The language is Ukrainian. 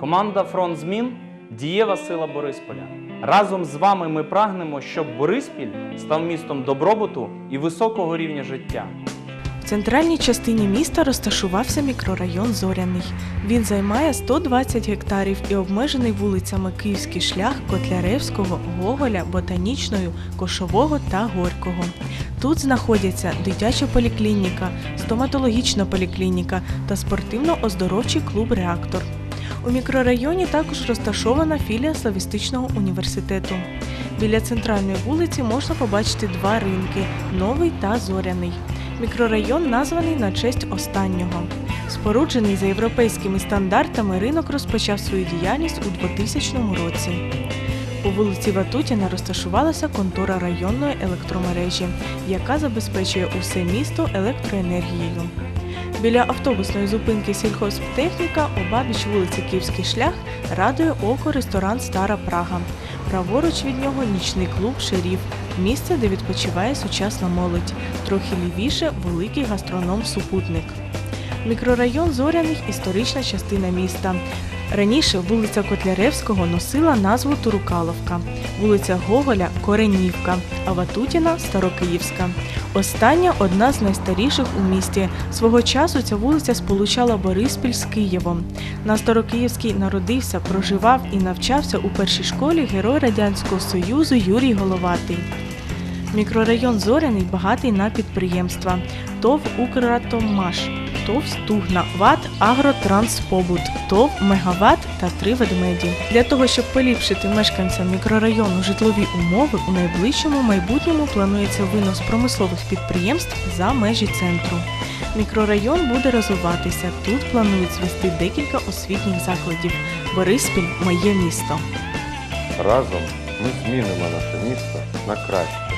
Команда Фронт Змін дієва сила Борисполя. Разом з вами ми прагнемо, щоб Бориспіль став містом добробуту і високого рівня життя. В центральній частині міста розташувався мікрорайон Зоряний. Він займає 120 гектарів і обмежений вулицями Київський шлях, Котляревського, Гоголя, Ботанічною, Кошового та Горького. Тут знаходяться дитяча поліклініка, стоматологічна поліклініка та спортивно-оздоровчий клуб Реактор. У мікрорайоні також розташована філія Славістичного університету. Біля центральної вулиці можна побачити два ринки новий та зоряний. Мікрорайон названий на честь останнього. Споруджений за європейськими стандартами, ринок розпочав свою діяльність у 2000 році. По вулиці Ватутіна розташувалася контора районної електромережі, яка забезпечує усе місто електроенергією. Біля автобусної зупинки сільхозтехніка обабіч вулиці Київський шлях радує око ресторан Стара Прага. Праворуч від нього нічний клуб Шеріф, місце, де відпочиває сучасна молодь. Трохи лівіше великий гастроном Супутник. Мікрорайон Зоряний історична частина міста. Раніше вулиця Котляревського носила назву Турукаловка, вулиця Гоголя Коренівка, а Ватутіна Старокиївська. Остання одна з найстаріших у місті. Свого часу ця вулиця сполучала Бориспіль з Києвом. На Старокиївській народився, проживав і навчався у першій школі герой Радянського Союзу Юрій Головатий. Мікрорайон Зоряний багатий на підприємства ТОВ «Укратоммаш», ТОВ «Стугна», ВАТ «Агротранспобут», ТОВ «Мегават» та «Три ведмеді». Для того, щоб поліпшити мешканцям мікрорайону житлові умови, у найближчому майбутньому планується винос промислових підприємств за межі центру. Мікрорайон буде розвиватися. Тут планують звести декілька освітніх закладів. Бориспіль моє місто. Разом ми змінимо наше місто на краще.